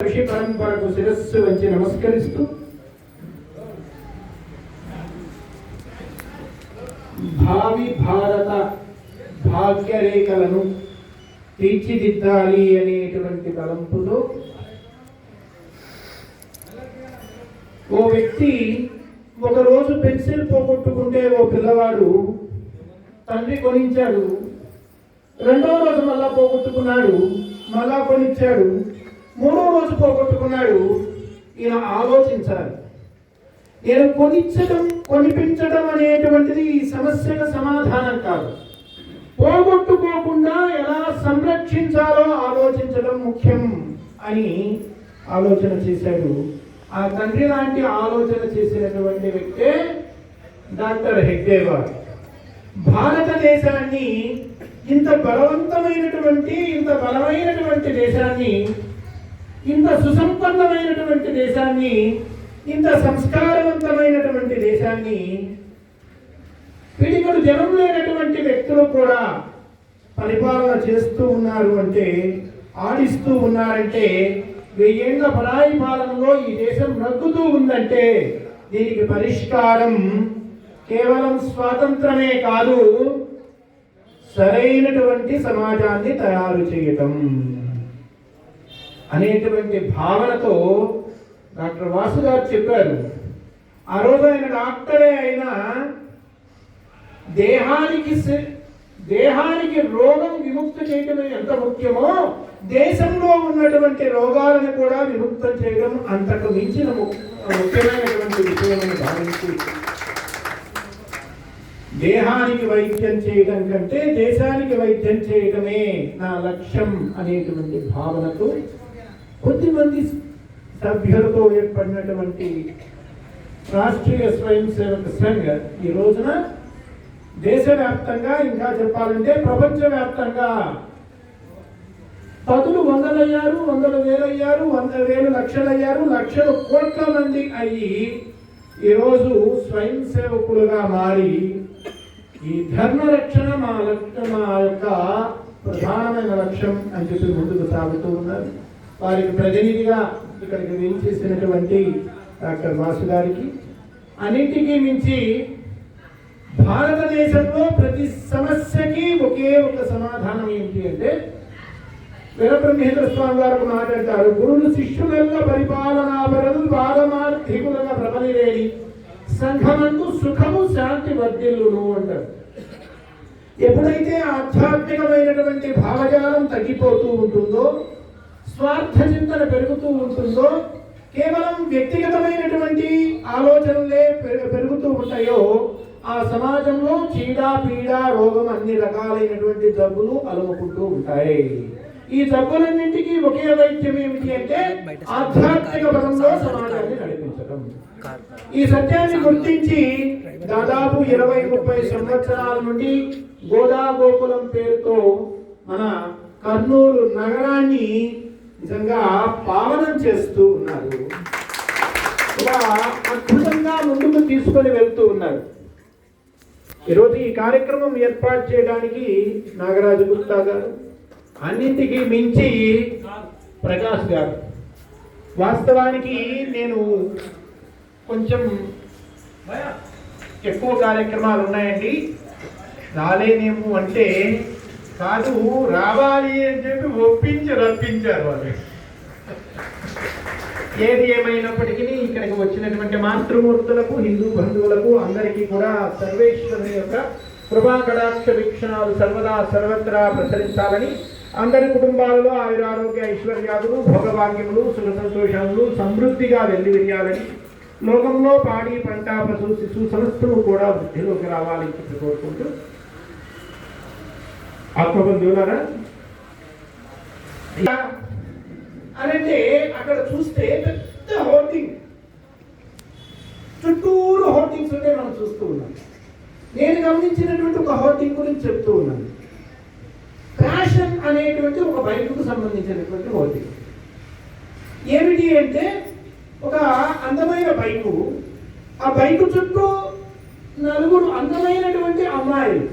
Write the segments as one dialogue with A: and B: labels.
A: ఋషి పరంపరకు శిరస్సు వచ్చి నమస్కరిస్తూ భావి భారత భాగ్యరేఖలను తీర్చిదిద్దాలి అనేటువంటి తలంపుతో ఓ వ్యక్తి ఒకరోజు పెన్సిల్ పోగొట్టుకుంటే ఓ పిల్లవాడు తండ్రి కొనించాడు రెండో రోజు మళ్ళా పోగొట్టుకున్నాడు. మళ్ళా కొనిచ్చాడు. మూడో రోజు పోగొట్టుకున్నాడు. ఈయన ఆలోచించాలి. నేను కొనిచ్చడం కొనిపించడం అనేటువంటిది ఈ సమస్యకు సమాధానం కాదు. పోగొట్టుకోకుండా ఎలా సంరక్షించాలో ఆలోచించడం ముఖ్యం అని ఆలోచన చేశాడు. ఆ తండ్రి లాంటి ఆలోచన చేసినటువంటి వ్యక్తే డాక్టర్ హెగ్డేవార్ భారతదేశాన్ని ఇంత బలవంతమైనటువంటి ఇంత బలమైనటువంటి దేశాన్ని ఇంత సుసంపన్నమైనటువంటి దేశాన్ని ఇంత సంస్కారవంతమైనటువంటి దేశాన్ని పిడికడు జనం లేనటువంటి వ్యక్తులు కూడా పరిపాలన చేస్తూ ఉన్నారు అంటే ఆడిస్తూ ఉన్నారంటే వెయ్యేళ్ళ పరాయి పాలనలో ఈ దేశం నగ్గుతూ ఉందంటే దీనికి పరిష్కారం కేవలం స్వాతంత్రమే కాదు సరైనటువంటి సమాజాన్ని తయారు చేయటం. అనేటువంటి భావనతో డాక్టర్ వాసు గారు చెప్పారు. ఆ రోజు ఆయన డాక్టరే అయినా దేహానికి దేహానికి రోగం విముక్తి చేయటమే ఎంత ముఖ్యమో దేశంలో ఉన్నటువంటి రోగాలను కూడా విముక్తం చేయడం అంతకు మించిన ముఖ్యమైనటువంటి విషయమని భావించి దేహానికి వైద్యం చేయడం కంటే దేశానికి వైద్యం చేయటమే నా లక్ష్యం అనేటువంటి భావనతో కొద్దిమంది సభ్యులతో ఏర్పడినటువంటి రాష్ట్రీయ స్వయం సేవక సంఘ్ ఈ రోజున దేశవ్యాప్తంగా ఇంకా చెప్పాలంటే ప్రపంచవ్యాప్తంగా పదులు వందలయ్యారు వందల వేలయ్యారు వంద వేలు లక్షలయ్యారు లక్షల కోట్ల మంది అయ్యి ఈరోజు స్వయం సేవకులుగా మారి ఈ ధర్మ రక్షణ మా లక్ష్య మా యొక్క ప్రధానమైన లక్ష్యం అని చెప్పి ముందుకు సాగుతూ ఉన్నారు. వారికి ప్రతినిధిగా ఇక్కడికి వేయించేసినటువంటి డాక్టర్ మాసు గారికి అన్నింటికీ మించి భారతదేశంలో ప్రతి సమస్యకి ఒకే ఒక సమాధానం ఏంటి అంటే వీరబ్రహ్మేంద్ర స్వామి గారు మాట్లాడతారు గురుడు శిష్యులల్ల పరిపాలనా పరదు బాధమార్థికులుగా ప్రబలిరేడి సంఘమందు సుఖము శాంతి వర్ధిల్లును అంటారు. ఎప్పుడైతే ఆధ్యాత్మికమైనటువంటి భావజాలం తగ్గిపోతూ ఉంటుందో స్వార్థ చింతన పెరుగుతూ ఉంటుందో కేవలం వ్యక్తిగతమైనటువంటి ఆలోచనలే పెరుగుతూ ఉంటాయో ఆ సమాజంలో చీడ పీడ రోగం అన్ని రకాలైనటువంటి జబ్బులు అలుముకుంటూ ఉంటాయి. ఈ జబ్బులన్నింటికీ ఒకే వైద్యం ఏమిటి అంటే ఆధ్యాత్మిక పదంలో సమాజాన్ని నడిపించడం ఈ సత్యాన్ని గుర్తించి దాదాపు ఇరవై ముప్పై సంవత్సరాల నుండి గోదా గోకులం పేరుతో మన కర్నూలు నగరాన్ని నిజంగా పావనం చేస్తూ ఉన్నారు ఇలా అద్భుతంగా ముందుకు తీసుకొని వెళ్తూ ఉన్నారు ఈరోజు ఈ కార్యక్రమం ఏర్పాటు చేయడానికి నాగరాజు గుప్తా గారు అన్నింటికి మించి ప్రకాష్ గారు. వాస్తవానికి నేను కొంచెం ఎక్కువ కార్యక్రమాలు ఉన్నాయండి. రాలేనేమో అంటే కాదు రావాలి అని చెప్పి ఒప్పించి రప్పించారు వాళ్ళు. ఏది ఏమైనప్పటికీ ఇక్కడికి వచ్చినటువంటి మాతృమూర్తులకు హిందూ బంధువులకు అందరికీ కూడా సర్వేశ్వరుని యొక్క కృపా కటాక్ష వీక్షణాలు సర్వదా సర్వత్రా ప్రసరించాలని అందరి కుటుంబాలలో ఆయురారోగ్య ఐశ్వర్యాదులు భోగభాగ్యములు సుఖ సంతోషములు సమృద్ధిగా వెల్లివిరియాలని లోకంలో పాడి పంట పశు శిశు సమస్తము కూడా వృద్ధిలోకి రావాలని చెప్పి కోరుకుంటూ ఆత్మబంధువులారా అనంటే అక్కడ చూస్తే పెద్ద హోర్డింగ్. చుట్టూరు హోర్డింగ్స్ ఉంటే మనం చూస్తూ ఉన్నాం. నేను గమనించినటువంటి ఒక హోర్డింగ్ గురించి చెప్తూ ఉన్నాను. ఫ్యాషన్ అనేటువంటి ఒక బైకుకు సంబంధించినటువంటి హోర్డింగ్. ఏమిటి అంటే ఒక అందమైన బైకు ఆ బైకు చుట్టూ నలుగురు అందమైనటువంటి అమ్మాయిలు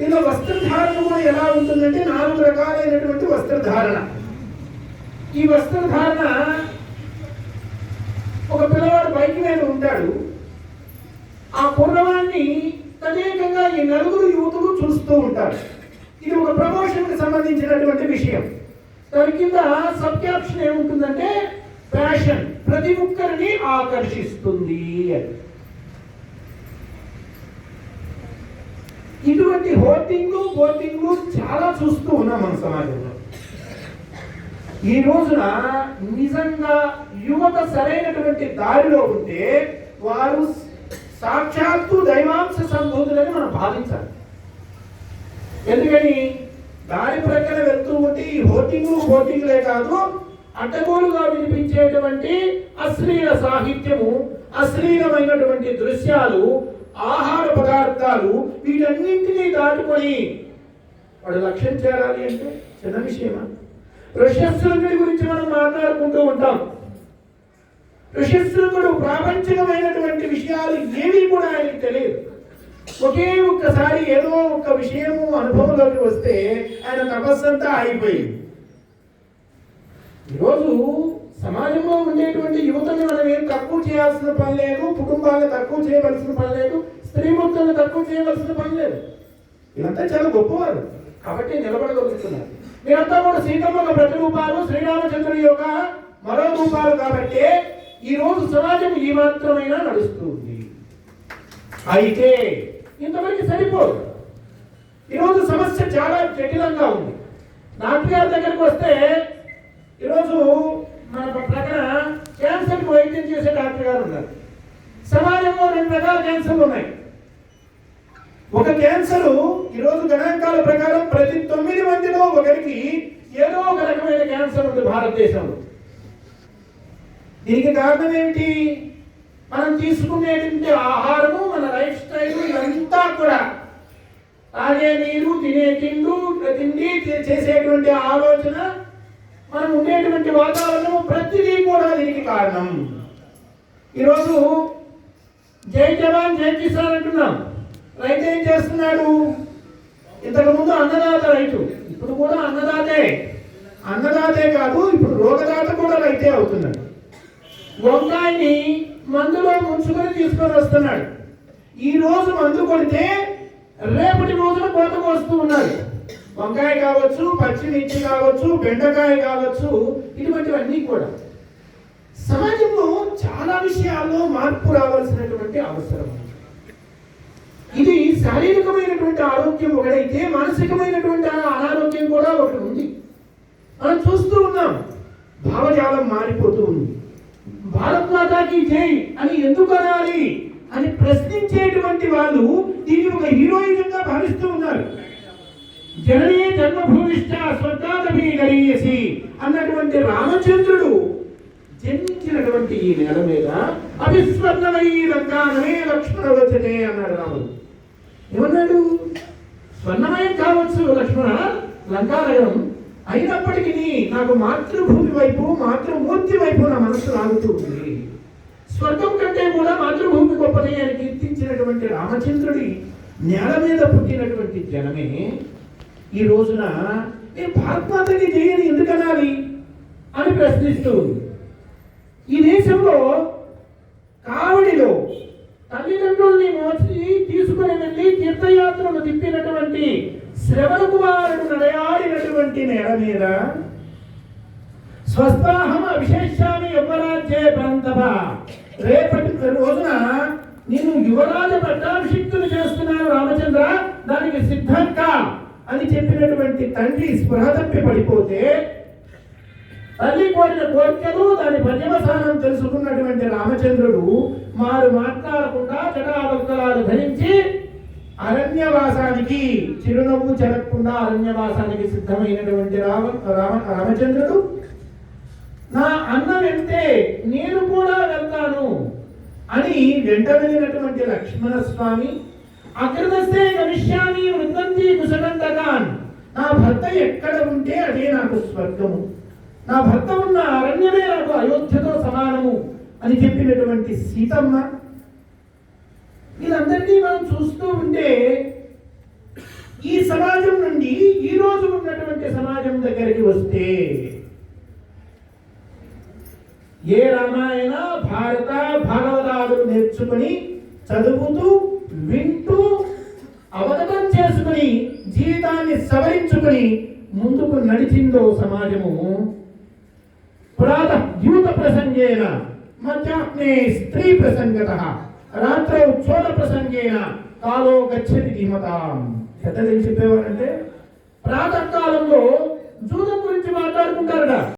A: ఇందులో వస్త్రధారణ కూడా ఎలా ఉంటుందంటే నాలుగు రకాలైనటువంటి వస్త్రధారణ. ఈ వస్త్రధారణ ఒక పిల్లవాడు బైక్ మీద ఉంటాడు. ఆ కుర్రవాణ్ణి తదేకంగా ఈ నలుగురు యువకులు చూస్తూ ఉంటారు. ఇది ఒక ప్రమోషన్కి సంబంధించినటువంటి విషయం. దాని కింద సబ్ క్యాప్షన్ ఏముంటుందంటే ఫ్యాషన్. ప్రతి ఒక్కరిని ఆకర్షిస్తుంది అని. ఇటువంటి హోర్డింగ్లు బోర్డింగ్లు చాలా చూస్తూ ఉన్నాం మన సమాజంలో. ఈ రోజున నిజంగా యువత సరైనటువంటి దారిలో ఉంటే వారు సాక్షాత్తు దైవాంశ సంబోధులని మనం భావించాలి. ఎందుకని? దారి ప్రక్కన వెళ్తూ ఉంటే ఈ హోటింగ్లు హోటింగ్లే కాదు అడ్డగోలుగా వినిపించేటువంటి అశ్లీల సాహిత్యము అశ్లీలమైనటువంటి దృశ్యాలు ఆహార పదార్థాలు వీటన్నింటినీ దాటుకొని వాడు లక్ష్యం చేరాలి అంటే చిన్న విషయమా? ఋష్యశృంగుడి గురించి మనం మాట్లాడుకుంటూ ఉంటాం. ఋష్యశృంగుడు ప్రాపంచికమైనటువంటి విషయాలు ఏవి కూడా ఆయనకి తెలియదు. ఒకే ఒక్కసారి ఏదో ఒక విషయము అనుభవంలోకి వస్తే ఆయన తపస్సంతా అయిపోయింది ఈరోజు సమాజంలో ఉండేటువంటి యువతని మనం ఏం తక్కువ చేయాల్సిన పని లేదు కుటుంబాలను తక్కువ చేయవలసిన పని లేదు స్త్రీమూర్తులను తక్కువ చేయవలసిన పని లేదు. వీళ్ళంతా చాలా గొప్పవారు. కాబట్టి నిలబడగలుగుతున్నారు. మీరంతా కూడా సీతమ్మ ప్రతిరూపాలు శ్రీరామచంద్రుడి యొక్క మరో రూపాలు కాబట్టి ఈ రోజు సమాజం ఈ మాత్రమైనా నడుస్తుంది. అయితే ఇంతవరకు సరిపోదు. ఈరోజు సమస్య చాలా జటిలంగా ఉంది. నాట్యాల దగ్గరికి వస్తే ఈరోజు మన ప్రక్కన క్యాన్సర్కి వైద్యం చేసే డాక్టర్ గారు ఉన్నారు. సమాజంలో రెండు రకాల క్యాన్సర్లు ఉన్నాయి. ఒక క్యాన్సర్ ఈరోజు గణాంకాల ప్రకారం ప్రతి తొమ్మిది మందిలో ఒకరికి ఏదో ఒక రకమైన క్యాన్సర్ ఉంది భారతదేశంలో. దీనికి కారణం ఏమిటి? మనం తీసుకునేటువంటి ఆహారము మన లైఫ్ స్టైల్ ఇదంతా కూడా తాగే నీరు తినే తిండు తిండి చేసేటువంటి ఆలోచన మనం ఉండేటువంటి వాతావరణం ప్రతిదీ కూడా దీనికి కారణం. ఈరోజు జై జవాన్ జై కిసాన్ అంటున్నాం. రైతు ఏం చేస్తున్నాడు? ఇంతకుముందు అన్నదాత రైతు ఇప్పుడు కూడా అన్నదాతే. అన్నదాతే కాదు ఇప్పుడు రోగదాత కూడా రైతే అవుతున్నాడు. వంకాయని మందులో ముంచుకొని తీసుకొని వస్తున్నాడు. ఈ రోజు మందు కొడితే రేపటి రోజున కోతకు వస్తూ ఉన్నాడు. వంకాయ కావచ్చు పచ్చిమిర్చి కావచ్చు బెండకాయ కావచ్చు ఇటువంటివన్నీ కూడా. సమాజంలో చాలా విషయాల్లో మార్పు రావాల్సినటువంటి అవసరం ఇది శారీరకమైనటువంటి ఆరోగ్యం ఒకటైతే మానసికమైనటువంటి అనారోగ్యం కూడా ఒకటి ఉంది. మనం చూస్తూ ఉన్నాం భావజాలం మారిపోతూ ఉంది. భారత్ మాతాకి జై అని ఎందుకు అనాలి అని ప్రశ్నించేటువంటి వాళ్ళు దీన్ని ఒక హీరోయిజంగా భావిస్తూ ఉన్నారు. జననీ జన్మభూమిష్ట స్వర్గాదమీ గరీయసి అన్నటువంటి రామచంద్రుడు జన్మించినటువంటి ఈ నేల మీద అవిస్వర్ణమై రంగానమే లక్ష్మణ వచ్చనే అన్నాడు రాముడు. ఏమన్నాడు? స్వర్ణమయం కావచ్చు లక్ష్మణ లంకానగరం అయినప్పటికీ నాకు మాతృభూమి వైపు మాతృమూర్తి వైపు నా మనసు లాగుతూ ఉంది. స్వర్గం కంటే కూడా మాతృభూమి గొప్పది అని కీర్తించినటువంటి రామచంద్రుడి నేల మీద పుట్టినటువంటి జనమే ఈ రోజున నేను భారతమాతకి చేయని ఎందుకనాలి అని ప్రశ్నిస్తూ ఈ దేశంలో కావడిలో తల్లిదండ్రుల్ని మోచి తీసుకుని వెళ్ళి తీర్థయాత్రలు తిప్పినటువంటి శ్రవణ కుమారుడు నడయాడినటువంటి నేల మీద స్వస్థాహం అవిశేషాన్ని యువరాజ్యే ప్రాంతభ రేపటి రోజున నేను యువరాజ పట్టాభిషిక్తులు చేస్తున్నాను రామచంద్ర దానికి సిద్ధంగా. అని చెప్పినటువంటి తండ్రి స్పృహ తప్పి పడిపోతే తల్లి కోరిన కోరికలు దాని పర్యవసానం తెలుసుకున్నటువంటి రామచంద్రుడు మారు మాట్లాడకుండా జటావక్తలాలు ధరించి అరణ్యవాసానికి చిరునవ్వు చెరక్కుండా అరణ్యవాసానికి సిద్ధమైనటువంటి రామ రామ రామచంద్రుడు నా అన్న వెళ్తే నేను కూడా వెళ్తాను అని వెంట వెళ్ళినటువంటి లక్ష్మణ అకృతస్థే గమిష్యామి వృద్ధంతి కుశలంతగాన్. నా భర్త ఎక్కడ ఉంటే అదే నాకు స్వర్గము. నా భర్త ఉన్న అరణ్యమే నాకు అయోధ్యతో సమానము అని చెప్పినటువంటి సీతమ్మ. వీళ్ళందరినీ మనం చూస్తూ ఉంటే ఈ సమాజం నుండి ఈ రోజు ఉన్నటువంటి సమాజం దగ్గరికి వస్తే ఏ రామాయణ భారత భాగవతాదులు నేర్చుకుని చదువుతూ వింటూ సవరించుకుని ముందుకు నడిచిందో సమాజము. పురాత యూత ప్రసంగేన మధ్యాహ్నే స్త్రీ ప్రసంగత రాత్రౌ చోళ ప్రసంగేన కాలో గచ్చతి ధీమతాం. పెద్దలు ఏం చెప్పేవారంటే ప్రాతకాలంలో జూదం గురించి మాట్లాడుకుంటారట.